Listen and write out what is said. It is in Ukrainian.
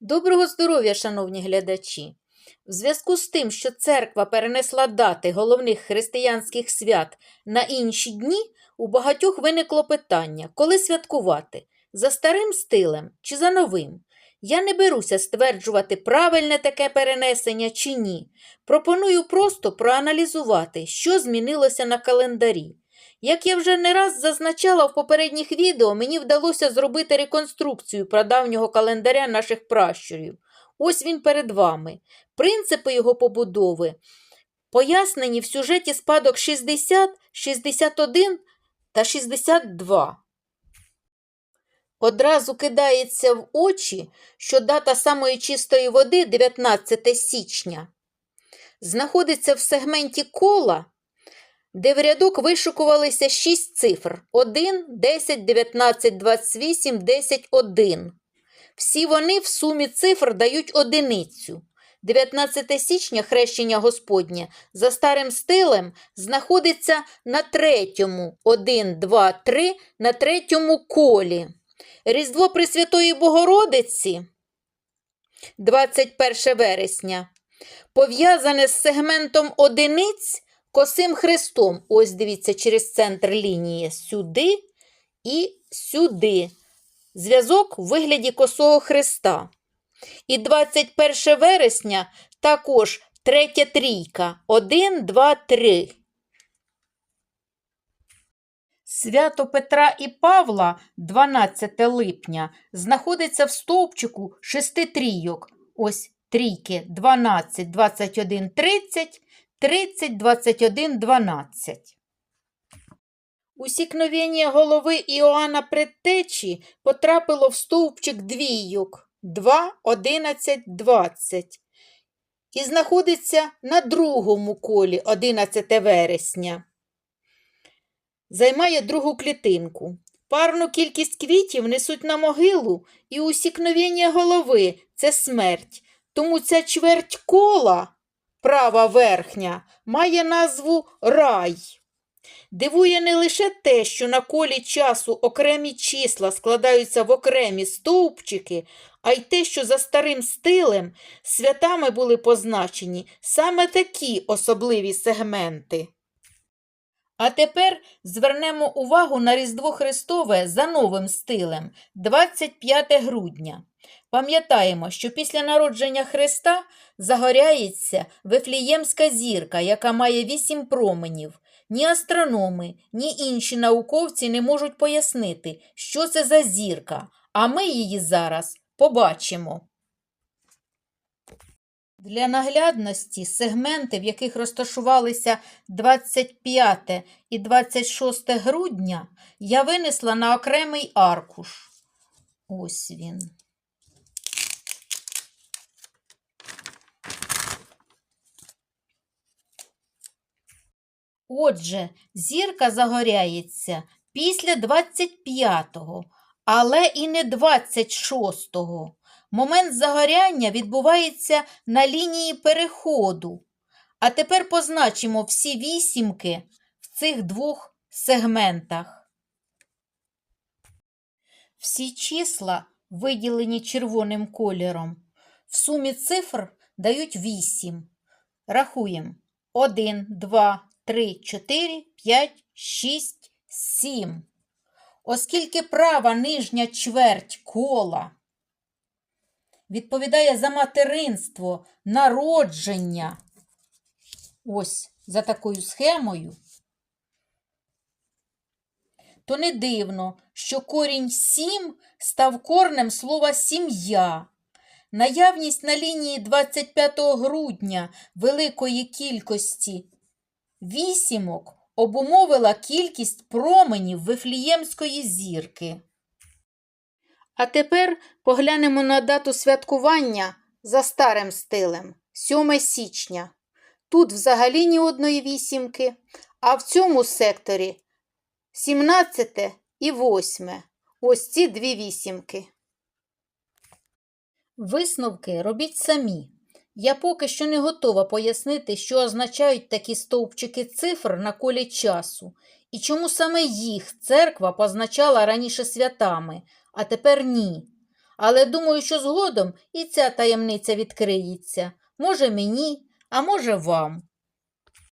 Доброго здоров'я, шановні глядачі! В зв'язку з тим, що церква перенесла дати головних християнських свят на інші дні, у багатьох виникло питання, коли святкувати за старим стилем чи за новим. Я не беруся стверджувати, правильне таке перенесення чи ні. Пропоную просто проаналізувати, що змінилося на календарі. Як я вже не раз зазначала в попередніх відео, мені вдалося зробити реконструкцію прадавнього календаря наших пращурів. Ось він перед вами. Принципи його побудови пояснені в сюжеті спадок 60, 61 та 62. Одразу кидається в очі, що дата самої чистої води 19 січня знаходиться в сегменті кола, де в рядок вишукувалися 6 цифр 1, 10, 19, 28, 10, 1. Всі вони в сумі цифр дають одиницю. 19 січня хрещення Господнє за старим стилем знаходиться на третьому 1, 2, 3 на третьому колі. Різдво Пресвятої Богородиці 21 вересня пов'язане з сегментом одиниць косим хрестом. Ось дивіться, через центр лінії сюди і сюди. Зв'язок у вигляді косого хреста. І 21 вересня також третя трійка. 1, 2, 3. Свято Петра і Павла 12 липня знаходиться в стовпчику шести трійок. Ось трійки 12, 21, 30, 30, 21, 12. Усікновення голови Іоанна Предтечі потрапило в стовпчик двійок 2, 11, 20 і знаходиться на другому колі 11 вересня. Займає другу клітинку. Парну кількість квітів несуть на могилу, і усікновення голови це смерть. Тому ця чверть кола, права верхня, має назву рай. Дивує не лише те, що на колі часу окремі числа складаються в окремі стовпчики, а й те, що за старим стилем святами були позначені саме такі особливі сегменти. А тепер звернемо увагу на Різдво Христове за новим стилем 25 грудня. Пам'ятаємо, що після народження Христа загоряється Вифліємська зірка, яка має вісім променів. Ні астрономи, ні інші науковці не можуть пояснити, що це за зірка, а ми її зараз побачимо. Для наглядності сегменти, в яких розташувалися 25 і 26 грудня, я винесла на окремий аркуш. Ось він. Отже, зірка загоряється після 25-го, але і не 26-го. Момент загоряння відбувається на лінії переходу. А тепер позначимо всі вісімки в цих двох сегментах. Всі числа, виділені червоним кольором, в сумі цифр дають 8. Рахуємо 1, 2, 3, 4, 5, 6, 7. Оскільки права нижня чверть кола відповідає за материнство, народження. Ось за такою схемою, то не дивно, що корінь 7 став корнем слова сім'я. Наявність на лінії 25 грудня великої кількості вісімок обумовила кількість променів Вифліємської зірки. А тепер поглянемо на дату святкування за старим стилем 7 січня. Тут взагалі ні одної вісімки, а в цьому секторі 17 і 8. Ось ці дві вісімки. Висновки робіть самі. Я поки що не готова пояснити, що означають такі стовпчики цифр на колі часу, і чому саме їх церква позначала раніше святами, а тепер ні. Але думаю, що згодом і ця таємниця відкриється. Може, мені, а може, вам.